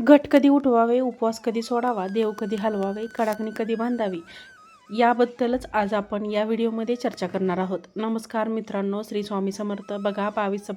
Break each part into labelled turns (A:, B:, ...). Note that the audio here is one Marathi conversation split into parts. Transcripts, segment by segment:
A: घट कधी उठवावे उपवास कधी सोडावा देव कधी हलवावे कडाकणी कधी बांधावी याबद्दलच आज आपण या व्हिडिओमध्ये चर्चा करणार आहोत. नमस्कार मित्रांनो श्री स्वामी समर्थ. बघा बावीस सप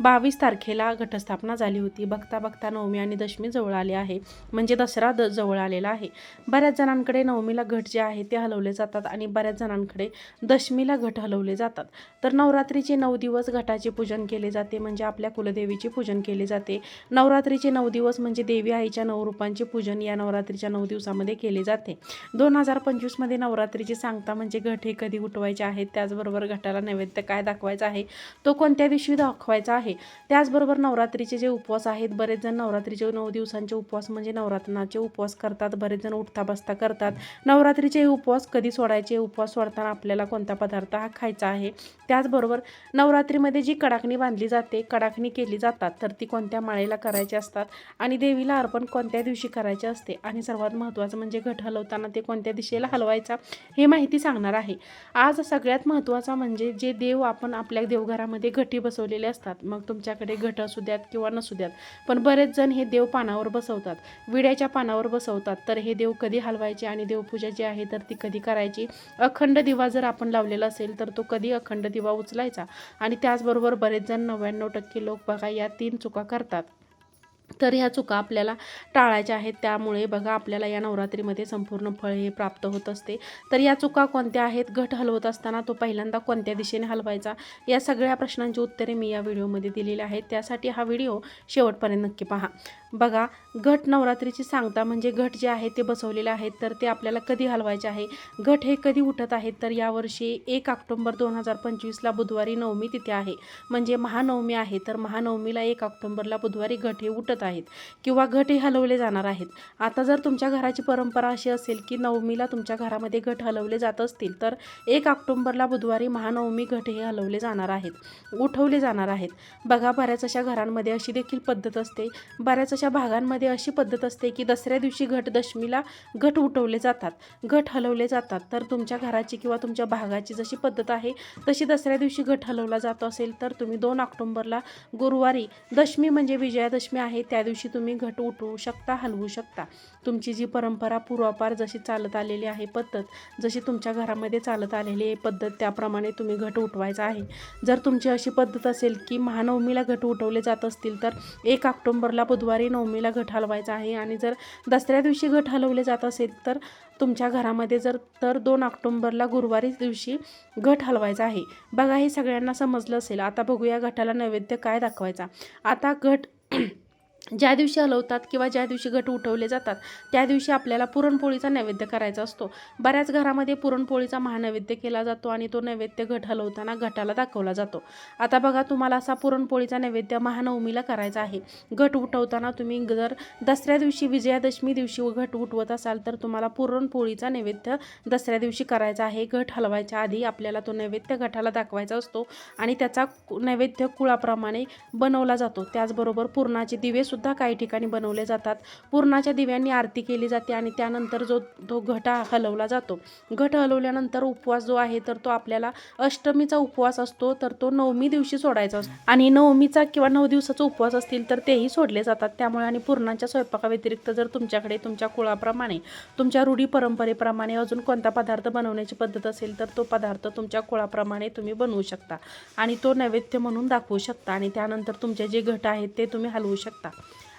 A: बावीस तारखेला घटस्थापना झाली होती. बघता बघता नवमी आणि दशमी जवळ आले आहे. म्हणजे दसरा द जवळ आलेला आहे. बऱ्याच जणांकडे नवमीला घट जे आहे ते हलवले जातात आणि बऱ्याच जणांकडे दशमीला घट हलवले जातात. तर नवरात्रीचे नऊ दिवस घटाचे पूजन केले जाते म्हणजे आपल्या कुलदेवीचे पूजन केले जाते. नवरात्रीचे नऊ दिवस म्हणजे देवी आईच्या नऊ रूपांचे पूजन या नवरात्रीच्या नऊ दिवसामध्ये केले जाते. दोन हजार पंचवीसमध्ये नवरात्रीची सांगता म्हणजे घट हे कधी उठवायचे आहेत त्याचबरोबर घटाला नैवेद्य काय दाखवायचा आहे तो कोणत्या दिवशी दाखवायचा आहे? त्याचबरोबर नवरात्रीचे जे उपवास आहेत बरेच जण नवरात्रीचे नऊ दिवसांचे उपवास म्हणजे नवरात्रनाचे उपवास करतात बरेच जण उठता बसता करतात. नवरात्रीचे उपवास कधी सोडायचे? उपवास सोडताना आपल्याला कोणता पदार्थ हा खायचा आहे? त्याचबरोबर नवरात्रीमध्ये जी कडाकणी बांधली जाते कडाकणी केली जातात तर ती कोणत्या माळेला करायची असतात? आणि देवीला अर्पण कोणत्या दिवशी करायचे असते? आणि सर्वात महत्त्वाचं म्हणजे घट हलवताना ते कोणत्या दिशेला हलवायचा? हे माहिती सांगणार आहे. आज सगळ्यात महत्त्वाचा म्हणजे जे देव आपण आपल्या देवघरामध्ये घटी बसवलेले असतात. मग तुमच्याकडे घट असू द्यात किंवा नसू द्यात. पण बरेच जण हे देव पानावर बसवतात. विड्याच्या पानावर बसवतात. तर हे देव कधी हलवायचे आणि देवपूजा जी आहे तर ती कधी करायची? अखंड दिवा जर आपण लावलेला असेल तर तो कधी अखंड दिवा उचलायचा? आणि त्याचबरोबर बरेच जण नव्याण्णव टक्के लोक बघा या तीन चुका करतात. तर ह्या चुका आपल्याला टाळायच्या आहेत. त्यामुळे बघा आपल्याला या नवरात्रीमध्ये संपूर्ण फळ हे प्राप्त होत असते. तर या चुका कोणत्या आहेत? घट हलवत असताना तो पहिल्यांदा कोणत्या दिशेने हलवायचा? या सगळ्या प्रश्नांची उत्तरे मी या व्हिडिओमध्ये दिलेली आहेत. त्यासाठी हा व्हिडिओ शेवटपर्यंत नक्की पहा. बघा घट नवरात्रीची सांगता म्हणजे घट जे आहे ते बसवलेले आहेत तर ते आपल्याला कधी हलवायचे आहे? घट हे कधी उठत आहेत तर यावर्षी एक ऑक्टोंबर दोन हजार पंचवीसला बुधवारी नवमी तिथे आहे. म्हणजे महानवमी आहे तर महानवमीला एक ऑक्टोंबरला बुधवारी घट हे उठत आहेत किंवा घट हे हलवले जाणार आहेत. आता जर तुमच्या घराची परंपरा अशी असेल की नवमीला तुमच्या घरामध्ये घट हलवले जात असतील तर एक ऑक्टोंबरला बुधवारी महानवमी घट हे हलवले जाणार आहेत उठवले जाणार आहेत. बघा बऱ्याच अशा घरांमध्ये अशी देखील पद्धत असते. बऱ्याच अशा भागांमध्ये अशी पद्धत असते की दसऱ्या दिवशी घट दशमीला घट उठवले जातात घट हलवले जातात. तर तुमच्या घराची किंवा तुमच्या भागाची जशी पद्धत आहे तशी दसऱ्या दिवशी घट हलवला जात असेल तर तुम्ही दोन ऑक्टोंबरला गुरुवारी दशमी म्हणजे विजयादशमी आहे त्या दिवशी तुम्ही घट उठवू शकता हलवू शकता. तुमची जी परंपरा पूर्वापार जशी चालत आलेली आहे पद्धत जशी तुमच्या घरामध्ये चालत आलेली आहे पद्धत त्याप्रमाणे तुम्ही घट उठवायचा आहे. जर तुमची अशी पद्धत असेल की महानवमीला घट उठवले जात असतील तर एक ऑक्टोंबरला बुधवारी नवमीला घट हलवायचा आहे आणि जर दसऱ्या दिवशी घट हलवले जात असेल तर तुमच्या घरामध्ये जर तर दोन ऑक्टोंबरला गुरुवारी दिवशी घट हलवायचा आहे. बघा हे सगळ्यांना समजलं असेल. आता बघूया घटाला नैवेद्य काय दाखवायचा. आता घट ज्या दिवशी हलवतात किंवा ज्या दिवशी घट उठवले जातात त्या दिवशी आपल्याला पुरणपोळीचा नैवेद्य करायचा असतो. बऱ्याच घरामध्ये पुरणपोळीचा महानैवेद्य केला जातो आणि तो नैवेद्य घट हलवताना घटाला दाखवला जातो. आता बघा तुम्हाला असा पुरणपोळीचा नैवेद्य महानवमीला करायचा आहे. घट उठवताना तुम्ही जर दसऱ्या दिवशी विजयादशमी दिवशी घट उठवत असाल तर तुम्हाला पुरणपोळीचा नैवेद्य दसऱ्या दिवशी करायचा आहे. घट हलवायच्या आधी आपल्याला तो नैवेद्य घटाला दाखवायचा असतो आणि त्याचा नैवेद्य कुळाप्रमाणे बनवला जातो. त्याचबरोबर पुरणाचे दिवे सुद्धा काही ठिकाणी बनवले जातात. पूर्णाच्या दिव्यांनी आरती केली जाते आणि त्यानंतर जो तो घटा हलवला जातो. घट हलवल्यानंतर उपवास जो आहे तर तो आपल्याला अष्टमीचा उपवास असतो तर तो नवमी दिवशी सोडायचा असतो. आणि नवमीचा किंवा नऊ दिवसाचा उपवास असतील तर तेही सोडले जातात. त्यामुळे आणि पूर्णाच्या स्वयंपाकाव्यतिरिक्त जर तुमच्याकडे तुमच्या कुळाप्रमाणे तुमच्या रूढी परंपरेप्रमाणे अजून कोणता पदार्थ बनवण्याची पद्धत असेल तर तो पदार्थ तुमच्या कुळाप्रमाणे तुम्ही बनवू शकता. आणि तो नैवेद्य म्हणून दाखवू शकता आणि त्यानंतर तुमचे जे घट आहेत ते तुम्ही हलवू शकता.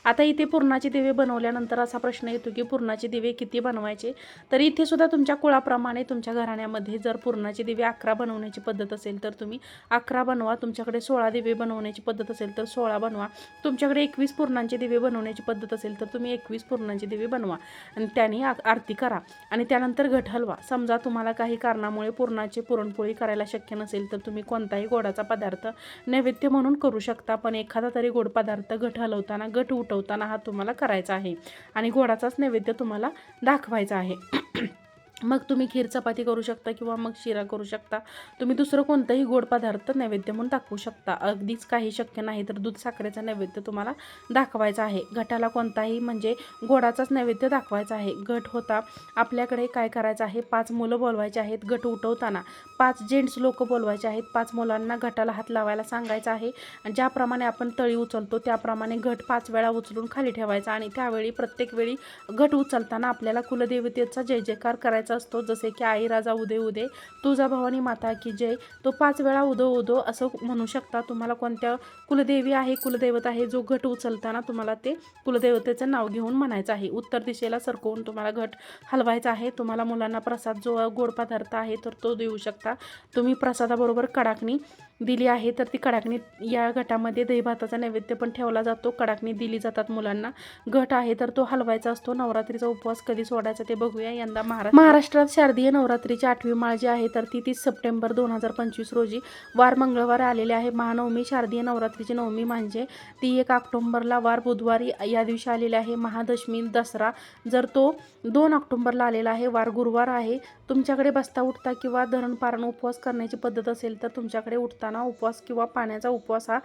A: आता इथे पूर्णाचे दिवे बनवल्यानंतर असा प्रश्न येतो की पूर्णाचे दिवे किती बनवायचे? तर इथे सुद्धा तुमच्या कुळाप्रमाणे तुमच्या घराण्यामध्ये जर पूर्णाचे दिवे अकरा बनवण्याची पद्धत असेल तर तुम्ही अकरा बनवा. तुमच्याकडे सोळा दिवे बनवण्याची पद्धत असेल तर सोळा बनवा. तुमच्याकडे एकवीस पूर्णांचे दिवे बनवण्याची पद्धत असेल तर तुम्ही एकवीस पूर्णांचे दिवे बनवा आणि त्याने आ- आरती करा आणि त्यानंतर घट हलवा. समजा तुम्हाला काही कारणामुळे पुरणाची पुरणपोळी करायला शक्य नसेल तर तुम्ही कोणताही गोडाचा पदार्थ नैवेद्य म्हणून करू शकता पण एखादा तरी गोड पदार्थ घट हलवताना घट पेटवताना हा तुम्हाला करायचा आहे. आणि गोडाचाच नैवेद्य तुम्हाला दाखवायचा आहे. मग तुम्ही खीर चपाती करू शकता किंवा मग शिरा करू शकता. तुम्ही दुसरं कोणतंही गोड पदार्थ नैवेद्य म्हणून दाखवू शकता. अगदीच काही शक्य नाही तर दूध साखरेचा नैवेद्य तुम्हाला दाखवायचा आहे. घटाला कोणताही म्हणजे गोडाचाच नैवेद्य दाखवायचा आहे. घट होता आपल्याकडे काय करायचं आहे? पाच मुलं बोलवायचे आहेत घट उठवताना. पाच जेंट्स लोक बोलवायचे आहेत. पाच मुलांना गटाला हात लावायला सांगायचं आहे. ज्याप्रमाणे आपण तळी उचलतो त्याप्रमाणे घट पाच वेळा उचलून खाली ठेवायचा आणि त्यावेळी प्रत्येक वेळी घट उचलताना आपल्याला कुलदेवतेचा जय जयकार करायचा असतो. जसे की आई राजा उदे उदे तुझा भवानी माता की जय. तो पाच वेळा उदो उदो असं म्हणू शकता. तुम्हाला कोणत्या कुलदेवी आहे कुलदैवत आहे जो घट उचलताना तुम्हाला ते कुलदेवतेचं नाव घेऊन म्हणायचं आहे. उत्तर दिशेला सरकवून तुम्हाला घट हलवायचा आहे. तुम्हाला मुलांना प्रसाद जो गोड पदार्थ आहे तर तो देऊ शकता. तुम्ही प्रसादाबरोबर कडाकणी दिली आहे तर ती कडाकणी या गटामध्ये दहीभाताचा नैवेद्य पण ठेवला जातो. कडाकणी दिली जातात मुलांना. घट आहे तर तो हलवायचा असतो. नवरात्रीचा उपवास कधी सोडायचा ते बघूया. यंदा महाराष्ट्र महाराष्ट्रात शारदीय नवरात्रीची आठवी माळ जी आहे तर ती तीस सप्टेंबर दोन हजार पंचवीस रोजी वार मंगळवार आलेले आहे. महानवमी शारदीय नवरात्रीची नवमी म्हणजे ती एक ऑक्टोंबरला वार बुधवारी या दिवशी आलेली आहे. महादशमी दसरा जर तो दोन ऑक्टोंबरला आलेला आहे वार गुरुवार आहे तुमच्याकडे बसता उठता किंवा धरण पारण उपवास करण्याची पद्धत असेल तर तुमच्याकडे उठता उठताना उपवास किंवा पाण्याचा उपवास हा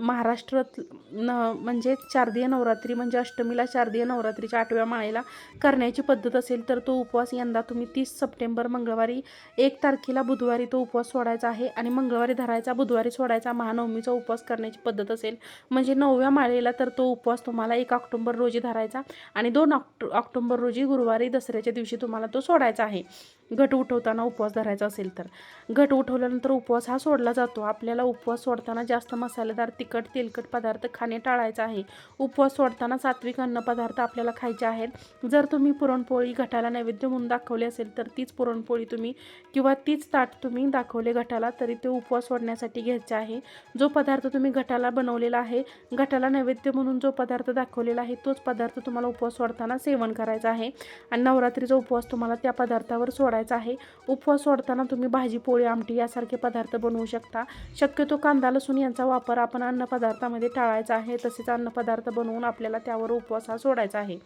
A: महाराष्ट्रात न म्हणजे शारदीय नवरात्री म्हणजे अष्टमीला शारदीय नवरात्रीच्या आठव्या माळेला करण्याची पद्धत असेल तर तो उपवास यंदा तुम्ही तीस सप्टेंबर मंगळवारी एक तारखेला बुधवारी तो उपवास सोडायचा आहे आणि मंगळवारी धरायचा बुधवारी सोडायचा महानवमीचा उपवास करण्याची पद्धत असेल. म्हणजे नवव्या माळेला तर तो उपवास तुम्हाला एक ऑक्टोंबर रोजी धरायचा आणि दोन ऑक्टो ऑक्टोंबर रोजी गुरुवारी दसऱ्याच्या दिवशी तुम्हाला तो सोडायचा आहे. घट उठवताना उपवास धरायचा असेल तर. घट उठवल्यानंतर उपवास हा सोडला जातो. आपल्याला उपवास सोडताना जास्त मसालेदार तिखट तेलकट पदार्थ खाणे टाळायचं आहे. उपवास सोडताना सात्विक अन्न पदार्थ आपल्याला खायचे आहेत. जर तुम्ही पुरणपोळी घटाला नैवेद्य म्हणून दाखवली असेल तर तीच पुरणपोळी तुम्ही किंवा तीच ताट तुम्ही दाखवले घटाला तरी ते उपवास सोडण्यासाठी घ्यायचे आहे. जो पदार्थ तुम्ही घटाला बनवलेला आहे घटाला नैवेद्य म्हणून जो पदार्थ दाखवलेला आहे तोच पदार्थ तुम्हाला उपवास सोडताना सेवन करायचा आहे. आणि नवरात्रीचा उपवास तुम्हाला त्या पदार्थावर सोडायचा आहे. उपवास सोडताना तुम्ही भाजी पोळी आमटी यासारखे पदार्थ बनवू शकता. शक्यतो कांदा लसूण यांचा वापर आपण अन्नपदार्थामध्ये टाळायचा आहे. तसेच अन्नपदार्थ बनवून आपल्याला त्यावर उपवास हा सोडायचा आहे.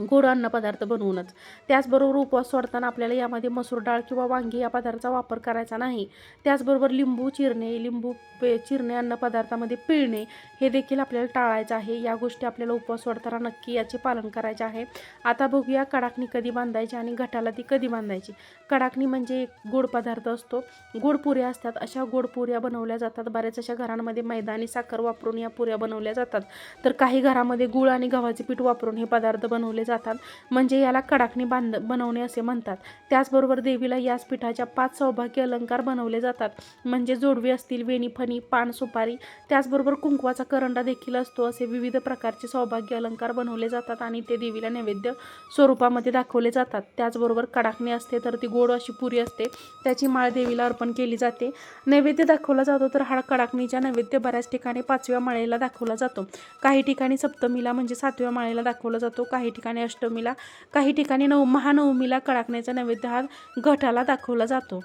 A: गोड अन्नपदार्थ बनवूनच. त्याचबरोबर उपवास सोडताना आपल्याला यामध्ये मसूर डाळ किंवा वांगी या पदार्थाचा वापर करायचा नाही. त्याचबरोबर लिंबू चिरणे लिंबू पे चिरणे अन्नपदार्थामध्ये पिळणे हे देखील आपल्याला टाळायचं आहे. या गोष्टी आपल्याला उपवास सोडताना नक्की याचे पालन करायचे आहे. आता बघूया कडाकणी कधी बांधायची आणि घटाला ती कधी बांधायची. कडाकणी म्हणजे एक गोड पदार्थ असतो. गोड पुऱ्या असतात. अशा गोड पुऱ्या बनवल्या जातात. बऱ्याच अशा घरांमध्ये मैदा आणि साखर वापरून या पुऱ्या बनवल्या जातात. तर काही घरामध्ये गुळ आणि गव्हाचे पीठ वापरून हे पदार्थ बनवले जातात. म्हणजे याला कडाकणी बांध बनवणे असे म्हणतात. त्याचबरोबर देवीला याच पिठाच्या पाच सौभाग्य अलंकार बनवले जातात. म्हणजे जोडवे असतील वेणी फणी पान सुपारी त्याचबरोबर कुंकवाचा करंडा देखील असतो. असे विविध प्रकारचे सौभाग्य अलंकार बनवले जातात आणि ते देवीला नैवेद्य स्वरूपामध्ये दाखवले जातात. त्याचबरोबर कडाकणी असते तर ती गोड अशी पुरी असते. त्याची माळ देवीला अर्पण केली जाते. नैवेद्य दाखवला जातो तर हा कडाकणीच्या नैवेद्य बऱ्याच ठिकाणी पाचव्या माळेला दाखवला जातो. काही ठिकाणी सप्तमीला म्हणजे सातव्या माळेला दाखवला जातो. काही ठिकाणी अष्टमीला काही ठिकाणी नव महानवमीला कडाकण्याचा नैवेद्य हा घटाला दाखवला जातो.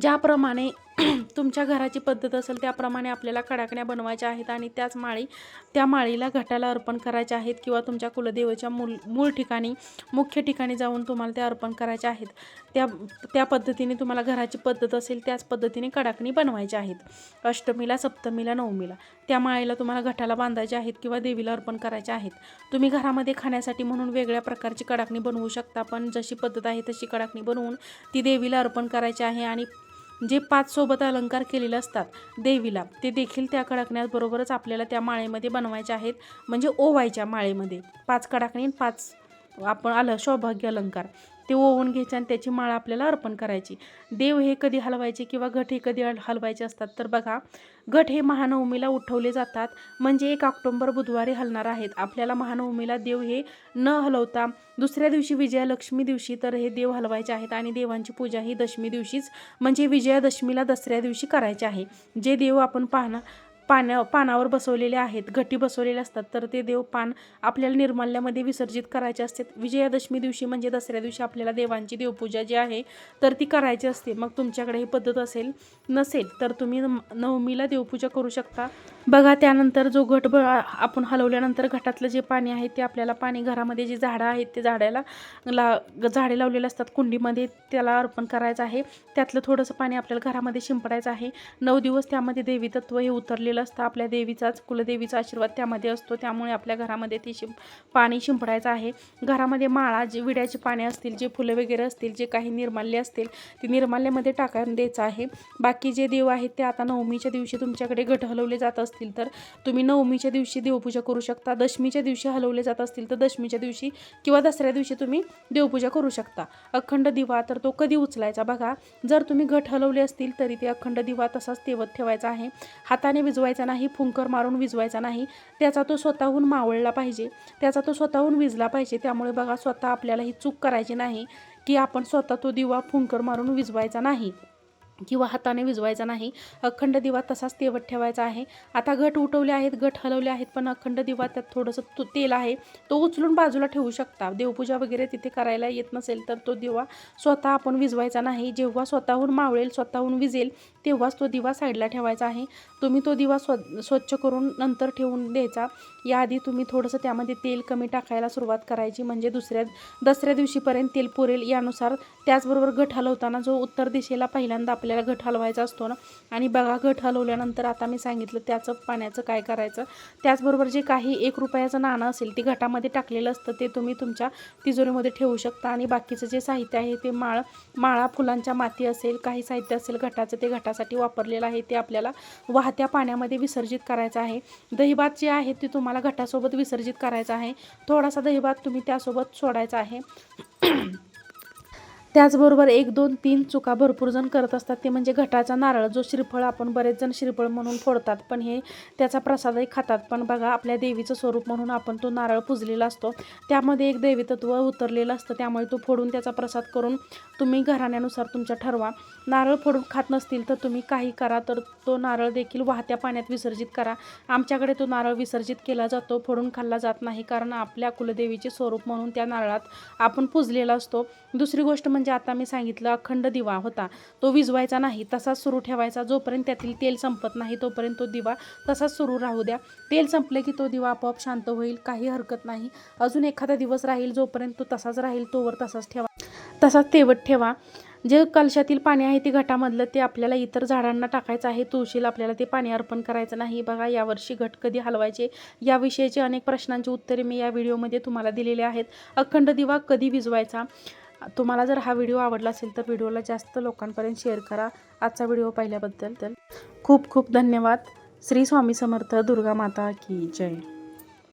A: ज्याप्रमाणे तुमच्या घराची पद्धत असेल त्याप्रमाणे आपल्याला कडाकण्या बनवायच्या आहेत आणि त्याच माळी त्या माळीला घटाला अर्पण करायच्या आहेत किंवा तुमच्या कुलदेवाच्या मूल मूळ ठिकाणी मुख्य ठिकाणी जाऊन तुम्हाला त्या अर्पण करायच्या आहेत. त्या त्या पद्धतीने तुम्हाला घराची पद्धत असेल त्याच पद्धतीने कडाकणी बनवायच्या आहेत. अष्टमीला सप्तमीला नवमीला त्या माळीला तुम्हाला घटाला बांधायच्या आहेत किंवा देवीला अर्पण करायच्या आहेत. तुम्ही घरामध्ये खाण्यासाठी म्हणून वेगळ्या प्रकारची कडाकणी बनवू शकता पण जशी पद्धत आहे तशी कडाकणी बनवून ती देवीला अर्पण करायची आहे आणि जे पाच सोबत अलंकार केलेले असतात देवीला ते देखील त्या कडाकण्याबरोबरच आपल्याला त्या माळेमध्ये बनवायचे आहेत म्हणजे ओवायच्या माळेमध्ये. पाच कडाकणी पाच आपण आलं सौभाग्य अलंकार. ते ओवून घ्यायचे आणि त्याची माळ आपल्याला अर्पण करायची. देव हे कधी हलवायचे किंवा घट हे कधी हलवायचे असतात तर बघा घट हे महानवमीला उठवले जातात. म्हणजे एक ऑक्टोंबर बुधवारी हलणार आहेत. आपल्याला महानवमीला देव हे न हलवता दुसऱ्या दिवशी विजयालक्ष्मी दिवशी तर हे देव हलवायचे आहेत आणि देवांची पूजा ही दशमी दिवशीच म्हणजे विजयादशमीला दसऱ्या दिवशी करायची आहे. जे देव आपण पाहणार पाण्या पानावर बसवलेले आहेत. घटी बसवलेले असतात. तर ते देव पान आपल्याला निर्माल्यामध्ये विसर्जित करायचे असते. विजयादशमी दिवशी म्हणजे दसऱ्या दिवशी आपल्याला देवांची देवपूजा जी आहे तर ती करायची असते. मग तुमच्याकडे ही पद्धत असेल नसेल तर तुम्ही नवमीला देवपूजा करू शकता. बघा त्यानंतर जो घट ब आपण हलवल्यानंतर घटातलं जे पाणी आहे ते आपल्याला पाणी घरामध्ये जी झाडं आहेत ते झाडाला ला झाडे लावलेले असतात. कुंडीमध्ये त्याला अर्पण करायचं आहे. त्यातलं थोडंसं पाणी आपल्याला घरामध्ये शिंपडायचं आहे. नऊ दिवस त्यामध्ये देवी तत्व हे उतरलेलं असतं. आपल्या देवीचाच कुलदेवीचा आशीर्वाद त्यामध्ये असतो. त्यामुळे आपल्या घरामध्ये ती शिंप पाणी शिंपडायचं आहे. घरामध्ये माळा जे विड्याची पाने असतील जे फुलं वगैरे असतील जे काही निर्माल्य असतील ते निर्माल्यामध्ये टाकायला द्यायचं आहे. बाकी जे देव आहेत ते आता नवमीच्या दिवशी तुमच्याकडे घट हलवले जात असतील तर तुम्ही नवमीच्या दिवशी देवपूजा करू शकता. दशमीच्या दिवशी हलवले जात असतील तर दशमीच्या दिवशी किंवा दसऱ्या दिवशी तुम्ही देवपूजा करू शकता. अखंड दिवा तर तो कधी उचलायचा? बघा जर तुम्ही घट हलवले असतील तरी ते अखंड दिवा तसाच तेवत ठेवायचा आहे. हाताने विजवायचा नाही फुंकर मारून विजवायचा नाही. त्याचा तो स्वतःहून मावळला पाहिजे. त्याचा तो स्वतःहून विजला पाहिजे. त्यामुळे बघा स्वतः आपल्याला ही चूक करायची नाही की आपण स्वतः तो दिवा फुंकर मारून विजवायचा नाही. किंवा हाताने विजवायचा नाही. अखंड दिवा तसाच तेवत ठेवायचा आहे. आता घट उठवले आहेत घट हलवले आहेत पण अखंड दिवा त्यात थोडंसं तेल आहे. तो उचलून बाजूला ठेवू शकता. देवपूजा वगैरे तिथे करायला येत नसेल तर तो दिवा स्वतः आपण विजवायचा नाही. जेव्हा स्वतःहून मावळेल स्वतःहून विजेल तेव्हाच तो दिवा साईडला ठेवायचा आहे. तुम्ही तो दिवा स्व स्वच्छ करून नंतर ठेवून द्यायचा. याआधी तुम्ही थोडंसं त्यामध्ये तेल कमी टाकायला सुरुवात करायची. म्हणजे दुसऱ्या दसऱ्या दिवशीपर्यंत तेल पुरेल यानुसार त्याचबरोबर घट हलवताना जो उत्तर दिशेला पहिल्यांदा आपल्याला घट हलवायचा असतो ना. आणि बघा घट हलवल्यानंतर आता मी सांगितलं त्याचं पाण्याचं काय करायचं. त्याचबरोबर जे काही एक रुपयाचं नाणं असेल ते घटामध्ये टाकलेलं असतं ते तुम्ही तुमच्या तिजोरीमध्ये ठेवू शकता. आणि बाकीचं जे साहित्य आहे ते माळ माळा फुलांच्या माती असेल काही साहित्य असेल घटाचं ते घटासाठी वापरलेलं आहे. ते आपल्याला वाहत्या पाण्यामध्ये विसर्जित करायचं आहे. दहीभात जे आहे ते तुम्हाला घटासोबत विसर्जित करायचं आहे. थोडासा दहीभात तुम्ही त्यासोबत सोडायचा आहे. त्याचबरोबर एक दोन तीन चुका भरपूर जण करत असतात. ते म्हणजे घटाचा नारळ जो श्रीफळ आपण बरेच जण श्रीफळ म्हणून फोडतात पण हे त्याचा प्रसादही खातात. पण बघा आपल्या देवीचं स्वरूप म्हणून आपण तो नारळ पुजलेला असतो. त्यामध्ये एक देवीतत्व उतरलेलं असतं. त्यामुळे तो फोडून त्याचा प्रसाद करून तुम्ही घराण्यानुसार तुमच्या ठरवा. नारळ फोडून खात नसतील तर तुम्ही काही करा तर तो नारळ देखील वाहत्या पाण्यात विसर्जित करा. आमच्याकडे तो नारळ विसर्जित केला जातो फोडून खाल्ला जात नाही कारण आपल्या कुलदेवीचे स्वरूप म्हणून त्या नारळात आपण पुजलेला असतो. दुसरी गोष्ट म्हणजे आता मी सांगितलं अखंड दिवा होता. तो विजवायचा नाही तसाच सुरू ठेवायचा. जोपर्यंत त्यातील तेल संपत नाही तोपर्यंत तो दिवा तसाच सुरू राहू द्या. तेल संपले की तो दिवा आपोआप शांत होईल काही हरकत नाही. अजून एखादा दिवस राहील जोपर्यंत तो तसाच राहील तोवर तसाच ठेवा. तसाच तेवत ठेवा. जे कलशातील पाणी आहे ते घटामधलं ते आपल्याला इतर झाडांना टाकायचं आहे तुळशीला आपल्याला ते पाणी अर्पण करायचं नाही. बघा यावर्षी घट कधी हलवायचे? याविषयीचे अनेक प्रश्नांची उत्तरे मी या व्हिडिओमध्ये तुम्हाला दिलेली आहेत. अखंड दिवा कधी विजवायचा तुम्हाला जर हा व्हिडिओ आवडला असेल तर व्हिडिओला जास्त लोकांपर्यंत शेअर करा. आजचा व्हिडिओ पाहिल्याबद्दल तर खूप खूप धन्यवाद. श्री स्वामी समर्थ दुर्गा माता की जय.